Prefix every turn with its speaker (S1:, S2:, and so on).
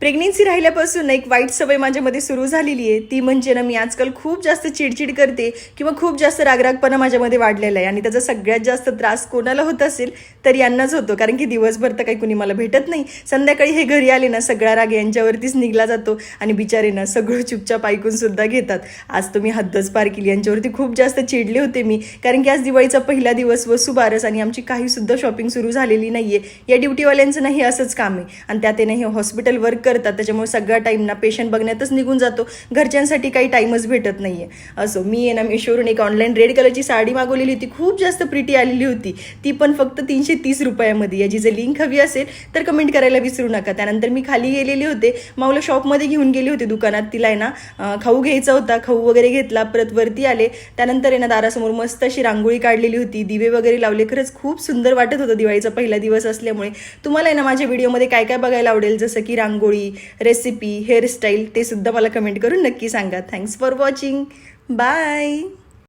S1: Pregnancy राहिल्यापासून एक वाईट सवय माझ्यामध्ये सुरू झालेली आहे. ती म्हणजे ना मी आजकाल खूप जास्त चिडचिड करते किंवा खूप जास्त रागरागपणा माझ्यामध्ये वाढलेला आहे. आणि त्याचा सगळ्यात जास्त त्रास कोणाला होत असेल तर यांनाच होतो. कारण की दिवसभर तर काही कुणी मला भेटत नाही. संध्याकाळी हे घरी आले ना सगळा राग यांच्यावरतीच निघला जातो आणि बिचारे ना सगळं चुपचाप ऐकून सुद्धा घेतात. आज तुम्ही हद्दच पार केली. यांच्यावरती खूप जास्त चिडले होते मी. कारण की आज दिवाळीचा पहिला दिवस वसुबारस आणि आमची काहीसुद्धा शॉपिंग सुरू झालेली नाही आहे या ड्युटीवाल्यांचं नाही असंच काम आहे. आणि त्यात ते नाही हॉस्पिटल वर्क करतात त्याच्यामुळे सगळा टाईम ना पेशंट बघण्यातच निघून जातो. घरच्यांसाठी काही टाईमच भेटत नाही आहे असो मी आहे ना मिशोवरून एक ऑनलाईन रेड कलरची साडी मागवलेली होती. खूप जास्त प्रिटी आलेली होती. ती पण फक्त तीनशे तीस रुपयामध्ये. याची जर लिंक हवी असेल तर कमेंट करायला विसरू नका. त्यानंतर मी खाली गेलेले होते. माऊला शॉपमध्ये घेऊन गेले होते दुकानात. तिला आहे ना खाऊ घ्यायचा होता. खाऊ वगैरे घेतला. परत वरती आले. त्यानंतर आहे ना दारासमोर मस्त अशी रांगोळी काढलेली होती. दिवे वगैरे लावले. खरंच खूप सुंदर वाटत होतं दिवाळीचा पहिला दिवस असल्यामुळे. तुम्हाला आहे ना माझ्या व्हिडिओमध्ये काय काय बघायला आवडेल? जसं की रांगोळी रेसिपी हेअरस्टाईल ते सुद्धा मला कमेंट करून नक्की सांगा. Thanks for watching bye